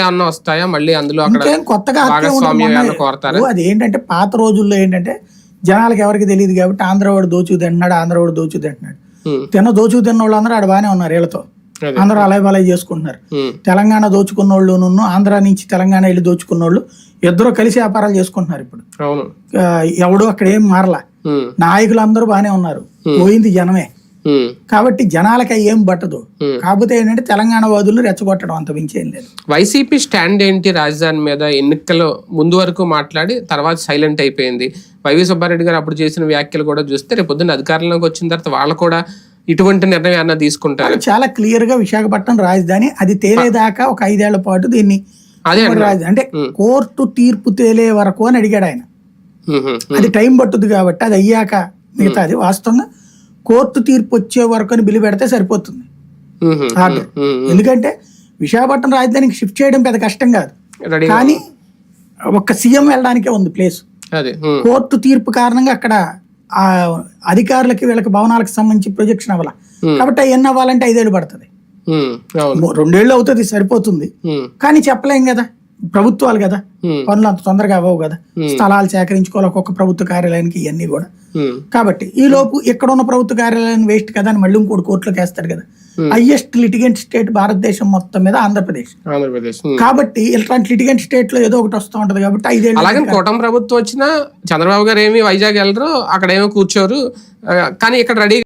ఏమన్నా వస్తాయా? మళ్ళీ అందులో అక్కడ కొత్తగా. భాగస్వామ్యం మొన్న ఏమన్నా కోరతారా? ఓ, అది ఏంటంటే పాత రోజుల్లో ఏంటంటే జనాలకు ఎవరికి తెలియదు కాబట్టి ఆంధ్రవాడు దోచు తింటున్నాడు ఆంధ్రవాడు దోచు తింటున్నాడు. తిన్న దోచు తిన్న వాళ్ళందరూ ఆడ బాగానే ఉన్నారు వీళ్ళతో. అదే. అందరూ అలై బలై చేసుకుంటున్నారు. తెలంగాణ దోచుకున్న వాళ్ళు ఆంధ్ర నుంచి తెలంగాణ వెళ్ళి దోచుకున్న వాళ్ళు ఇద్దరు కలిసి వ్యాపారాలు చేసుకుంటున్నారు ఇప్పుడు. ఎవడు అక్కడ ఏం మారలా. నాయకులు అందరూ బాగానే ఉన్నారు. పోయింది జనమే. కాబట్టి జనాలకి ఏం పట్టదు. కాకపోతే ఏంటంటే తెలంగాణ వాదులు రెచ్చగొట్టడం అంత మించి లేదు. వైసీపీ స్టాండ్ ఏంటి రాజధాని మీద ఎన్నికల ముందు వరకు మాట్లాడి తర్వాత సైలెంట్ అయిపోయింది. వైవి సుబ్బారెడ్డి గారు అప్పుడు చేసిన వ్యాఖ్యలు కూడా చూస్తే రేపు పొద్దున్న అధికారంలోకి వచ్చిన తర్వాత వాళ్ళు కూడా ఇటువంటి నిర్ణయం ఏమన్నా తీసుకుంటారు? చాలా క్లియర్గా విశాఖపట్నం రాజధాని అది తేలేదాకా ఒక ఐదేళ్ళ పాటు దీన్ని అదే అన్నా. అంటే. కోర్టు తీర్పు తేలే వరకు అని అడిగాడు ఆయన. అది టైం పట్టుద్ది కాబట్టి అది అయ్యాక మిగతాది వాస్తవంగా కోర్టు తీర్పు వచ్చే వరకు అని బిల్లు పెడితే సరిపోతుంది. ఆర్డర్. ఎందుకంటే విశాఖపట్నం రాజధానికి షిఫ్ట్ చేయడం పెద్ద కష్టం కాదు. కానీ ఒక్క సీఎం వెళ్ళడానికే ఉంది ప్లేస్. కోర్టు తీర్పు కారణంగా అక్కడ ఆ అధికారులకి వీళ్ళకి భవనాలకు సంబంధించి ప్రొజెక్షన్ అవ్వాల. కాబట్టి అవన్నీ అవ్వాలంటే ఐదేళ్ళు పడుతుంది. రెండేళ్ళు అవుతుంది సరిపోతుంది. కానీ చెప్పలేం కదా. ప్రభుత్వాలు కదా. పనులు అంత తొందరగా అవ్వవు కదా. స్థలాలు సేకరించుకోవాలి ఒక్కొక్క ప్రభుత్వ కార్యాలయానికి ఇవన్నీ కూడా. కాబట్టి ఈ లోపు ఇక్కడ ఉన్న ప్రభుత్వ కార్యాలయం వేస్ట్ కదా అని మళ్ళీ ఇంకోటి కోర్టులోకి వేస్తాడు కదా. హైయెస్ట్ లిటిగెంట్ స్టేట్ భారతదేశం మొత్తం మీద ఆంధ్రప్రదేశ్. ఆంధ్రప్రదేశ్. కాబట్టి ఇలాంటి లిటిగెంట్ స్టేట్లో ఏదో ఒకటి వస్తూ ఉంటది కాబట్టి ఐదేళ్ళు అలాగే కూటమి ప్రభుత్వం వచ్చినా చంద్రబాబు గారు ఏమి వైజాగ్ వెళ్ళరు అక్కడ ఏమో కూర్చోరు. కానీ ఇక్కడ రెడీ